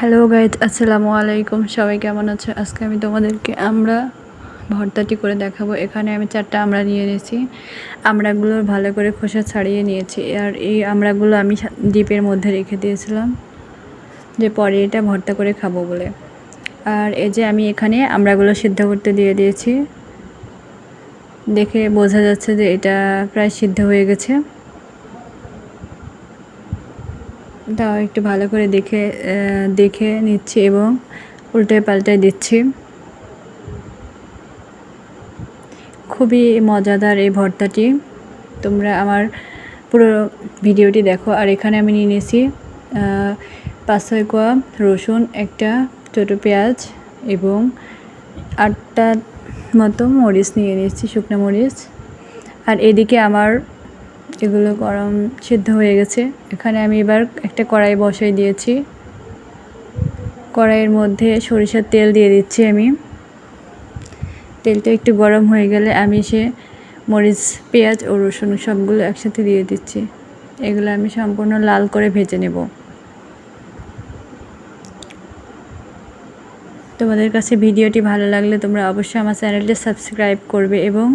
Hello guys আসসালামু আলাইকুম সবাই কেমন আছে? আজকে আমি তোমাদেরকে আমরা ভর্তাটি করে দেখাবো। এখানে আমি চারটা আমরা নিয়ে নিয়েছি। আমড়াগুলোর ভালো করে খোসা ছাড়িয়ে নিয়েছি। আর এই আমড়াগুলো আমি ডিপের মধ্যে রেখে দিয়েছিলাম যে পরে এটা ভর্তা করে খাব বলে। আর এই যে আমি এখানে আমড়াগুলো সিদ্ধ করতে দিয়ে দিয়েছি। দেখে বোঝা যাচ্ছে যে এটা প্রায় সিদ্ধ হয়ে গেছে। তাও একটু ভালো করে দেখে দেখে নিচ্ছি এবং উল্টে পাল্টায় দিচ্ছি। খুবই মজাদার এই ভর্তাটি। তোমরা আমার পুরো ভিডিওটি দেখো। আর এখানে আমি নিয়ে নিয়েছি পাঁচ ছয় কোয়া রসুন, একটা ছোটো পেঁয়াজ এবং আটটা মতো মরিচ নিয়ে নিয়েছি, শুকনো মরিচ। আর এদিকে আমার এগুলো গরম সিদ্ধ হয়ে গেছে। এখানে আমি এবার একটা কড়াই বসাই দিয়েছি। কড়াইয়ের মধ্যে সরিষার তেল দিয়ে দিচ্ছি আমি। তেলটা একটু গরম হয়ে গেলে আমি সে মরিচ, পেঁয়াজ ও রসুন সবগুলো একসাথে দিয়ে দিচ্ছি। এগুলো আমি সম্পূর্ণ লাল করে ভেজে নেব। তোমাদের কাছে ভিডিওটি ভালো লাগলে তোমরা অবশ্যই আমার চ্যানেলটি সাবস্ক্রাইব করবে এবং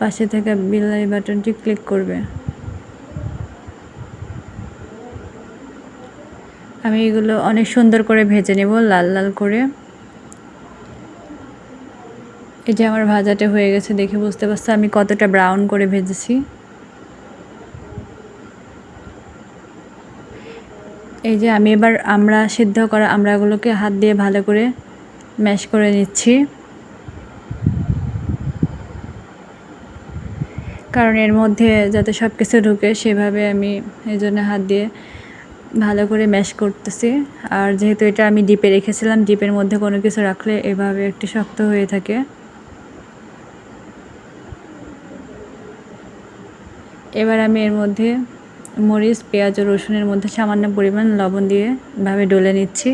পাশে থাকা বেল বাটনটি ক্লিক করবে। আমি এগুলো অনেক সুন্দর করে ভেজে নেব, লাল লাল করে। এই যে আমার ভাজাটা হয়ে গেছে, দেখে বুঝতে পারছ আমি কতটা ব্রাউন করে ভেজেছি। এই যে আমি এবার আমরা সিদ্ধ করা আমড়াগুলোকে হাত দিয়ে ভালো করে ম্যাশ করে নিচ্ছি। কারণ এর মধ্যে যাতে সব কিছু ঢুকে সেভাবে আমি এই জন্য হাত দিয়ে ভালো করে ম্যাশ করতেছি। আর যেহেতু এটা আমি ডিপে রেখেছিলাম ডিপের মধ্যে কোনো কিছু রাখলে এভাবে একটু শক্ত হয়ে থাকে। এবার আমি এর মধ্যে মরিচ, পেঁয়াজ ও রসুনের মধ্যে সামান্য পরিমাণ লবণ দিয়ে ভাবে ডলে নিচ্ছি।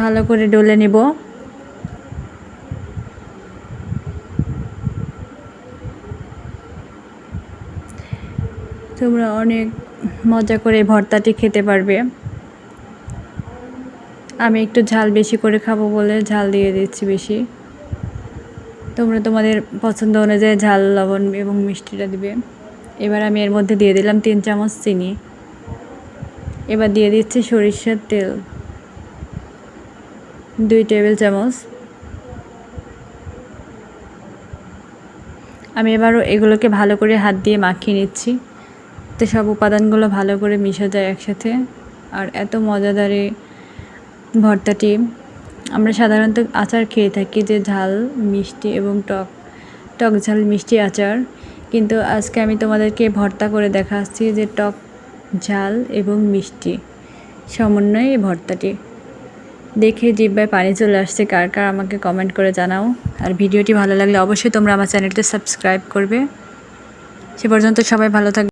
ভালো করে ডলে নেব। তোমরা অনেক মজা করে ভর্তাটি খেতে পারবে। আমি একটু ঝাল বেশি করে খাব বলে ঝাল দিয়ে দিচ্ছি বেশি। তোমরা তোমাদের পছন্দ অনুযায়ী ঝাল, লবণ এবং মিষ্টিটা দিবে। এবার আমি এর মধ্যে দিয়ে দিলাম তিন চামচ চিনি। এবার দিয়ে দিচ্ছি সরিষার তেল। দুই টেবিল চামচ। আমি এবারও এগুলোকে ভালো করে হাত দিয়ে মাখিয়ে নিচ্ছি। তো সব উপাদানগুলো ভালো করে মিশে যায় একসাথে। আর এত মজাদার ভর্তাটি। আমরা সাধারণত আচার খেয়ে থাকি যে ঝাল, মিষ্টি এবং টক টক ঝাল, মিষ্টি আচার। কিন্তু আজকে আমি তোমাদেরকে ভর্তা করে দেখাচ্ছি যে টক ঝাল এবং মিষ্টি সমন্বয়ে এই ভর্তাটি। দেখে জিব্বায় পানি চলে আসছে, কার কার আমাকে কমেন্ট করে জানাও। আর ভিডিওটি ভালো লাগলে অবশ্যই তোমরা আমার চ্যানেলটি সাবস্ক্রাইব করবে। সে পর্যন্ত সবাই ভালো থাকবে।